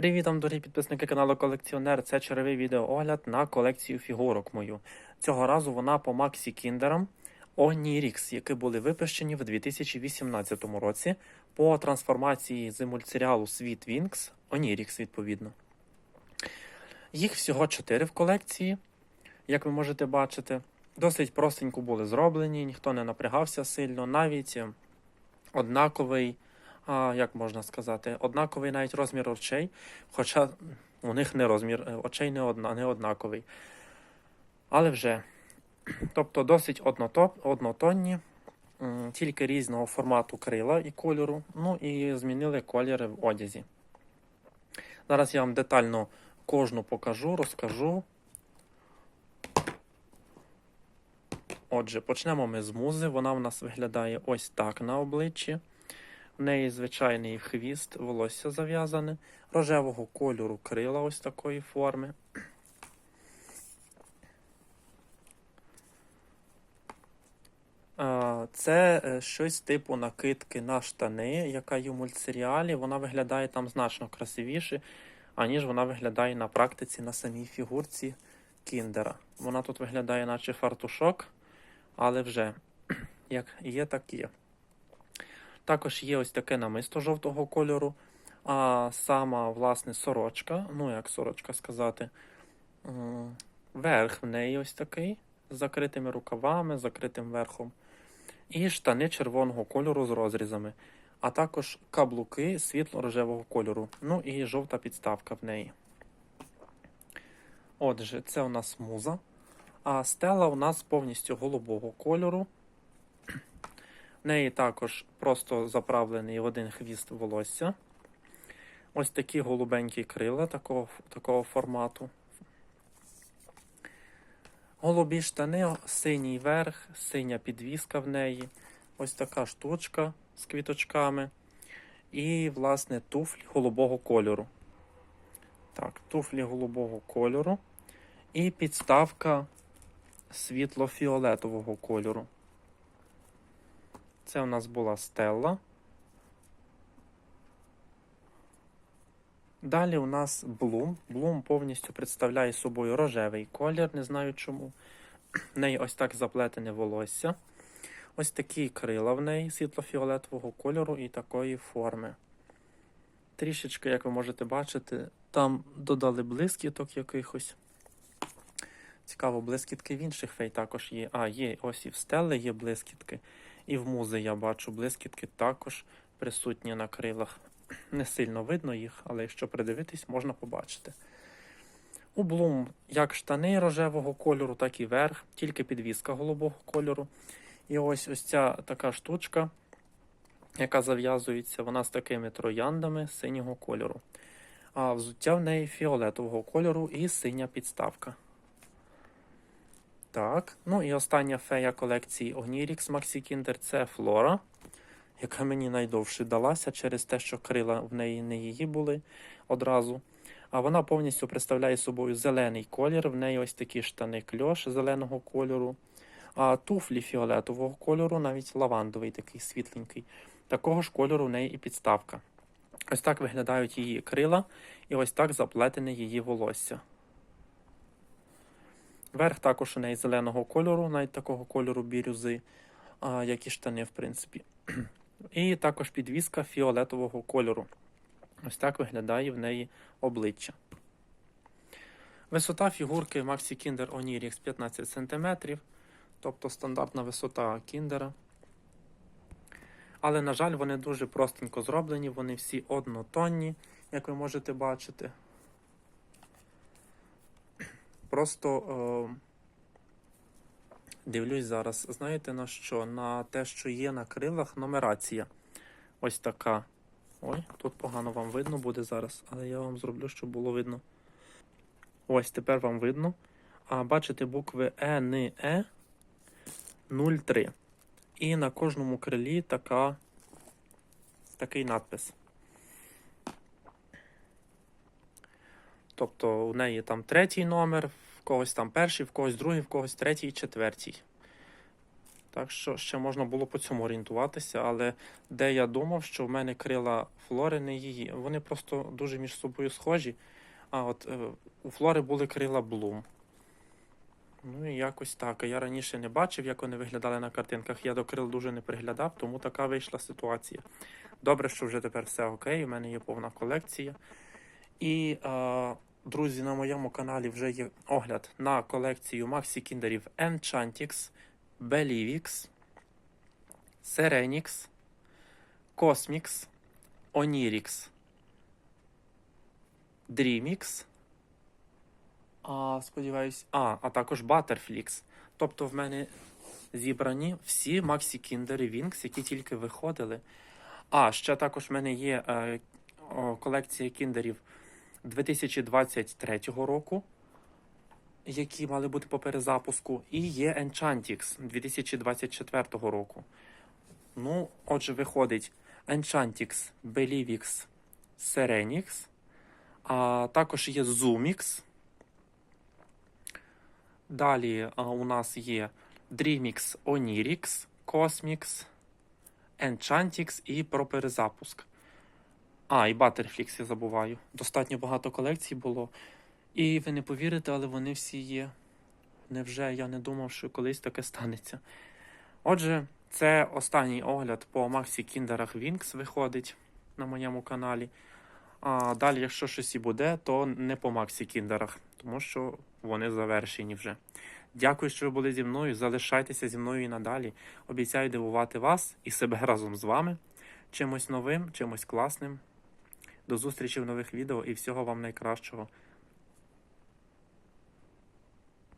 Привіт вам, дорогі підписники каналу Колекціонер. Це черговий відеоогляд на колекцію фігурок мою. Цього разу вона по Максі Кіндерам Onirix, які були випущені в 2018 році по трансформації з мультсеріалу Світ Вінкс Onirix, відповідно. Їх всього 4 в колекції, як ви можете бачити. Досить простенько були зроблені, ніхто не напрягався сильно, навіть однаковий а, як можна сказати, однаковий навіть розмір очей, хоча у них не розмір е, очей не, одна, не однаковий. Але вже, тобто досить однотоп, однотонні, тільки різного формату крила і кольору, ну і змінили кольори в одязі. Зараз я вам детально кожну покажу, розкажу. Отже, почнемо ми з музи. Вона в нас виглядає ось так на обличчі. Неї звичайний хвіст, волосся зав'язане, рожевого кольору крила ось такої форми. Це е, щось типу накидки на штани, яка є в мультсеріалі. Вона виглядає там значно красивіше, аніж вона виглядає на практиці на самій фігурці Кіндера. Вона тут виглядає, наче фартушок, але вже як є, так є. Також є ось таке намисто жовтого кольору, а сама, власне, сорочка, ну як сорочка сказати, верх в неї ось такий, з закритими рукавами, закритим верхом. І штани червоного кольору з розрізами, а також каблуки світло-рожевого кольору. Ну і жовта підставка в неї. Отже, це у нас муза. А стела у нас повністю голубого кольору. Неї також просто заправлений в один хвіст волосся. Ось такі голубенькі крила такого, такого формату. Голубі штани, синій верх, синя підвіска в неї. Ось така штучка з квіточками. І, власне, туфлі голубого кольору. Так, туфлі голубого кольору. І підставка світло-фіолетового кольору. Це у нас була стелла. Далі у нас Блум. Блум повністю представляє собою рожевий колір, не знаю чому. В неї ось так заплетене волосся. Ось такі крила в неї світло-фіолетового кольору і такої форми. Трішечки, як ви можете бачити, там додали блискіток якихось. Цікаво, блискітки в інших фей також є. А, є ось і в стели є блискітки. І в музи я бачу блискітки також присутні на крилах. Не сильно видно їх, але якщо придивитись, можна побачити. У Блум як штани рожевого кольору, так і верх, тільки підвіска голубого кольору. І ось ось ця така штучка, яка зав'язується, вона з такими трояндами синього кольору. А взуття в неї фіолетового кольору і синя підставка. Так, ну і остання фея колекції Onirix Maxi Kinder це Флора, яка мені найдовше далася через те, що крила в неї не її були одразу. А вона повністю представляє собою зелений колір. В неї ось такі штани кльош зеленого кольору, а туфлі фіолетового кольору, навіть лавандовий такий світленький. Такого ж кольору в неї і підставка. Ось так виглядають її крила, і ось так заплетене її волосся. Верх також у неї зеленого кольору, навіть такого кольору бірюзи, як і штани, в принципі. І також підвіска фіолетового кольору. Ось так виглядає в неї обличчя. Висота фігурки Maxi Kinder Onirix 15 см, тобто стандартна висота кіндера. Але, на жаль, вони дуже простенько зроблені, вони всі однотонні, як ви можете бачити. Просто е, дивлюсь зараз, знаєте на що? На те, що є на крилах нумерація. Ось така. Ой, тут погано вам видно буде зараз, але я вам зроблю, щоб було видно. Ось тепер вам видно. А бачите букви Е, Н, Е 03. І на кожному крилі така, такий надпис. Тобто у неї там третій номер, в когось там перший, в когось другий, в когось третій, четвертій. Так що ще можна було по цьому орієнтуватися, але де я думав, що в мене крила флори не її. Вони просто дуже між собою схожі. А от е, у флори були крила Блум. Ну і якось так. Я раніше не бачив, як вони виглядали на картинках. Я до крил дуже не приглядав, тому така вийшла ситуація. Добре, що вже тепер все окей, у мене є повна колекція. І, е, друзі, на моєму каналі вже є огляд на колекцію Maxi Кіндерів Enchantix, Belivix, Serenix, Cosmix, Onirix, Dreamix, а, сподіваюсь, а, а також Butterflix. Тобто в мене зібрані всі Maxi Кіндери Wings, які тільки виходили. А, ще також в мене є е, колекція кіндерів 2023 року, які мали бути по перезапуску, і є Enchantix 2024 року. Ну, отже, виходить Enchantix, Belivix, Serenix, а також є Zoomix. Далі а, у нас є Dreamix, Onirix, Cosmix, Enchantix і про перезапуск. А, і Butterflix я забуваю. Достатньо багато колекцій було. І ви не повірите, але вони всі є. Невже я не думав, що колись таке станеться. Отже, це останній огляд по Maxi Кіндерах Wings виходить на моєму каналі. А далі, якщо щось і буде, то не по Maxi Кіндерах, тому що вони завершені вже. Дякую, що ви були зі мною. Залишайтеся зі мною і надалі. Обіцяю дивувати вас і себе разом з вами чимось новим, чимось класним. До зустрічі в нових відео і всього вам найкращого.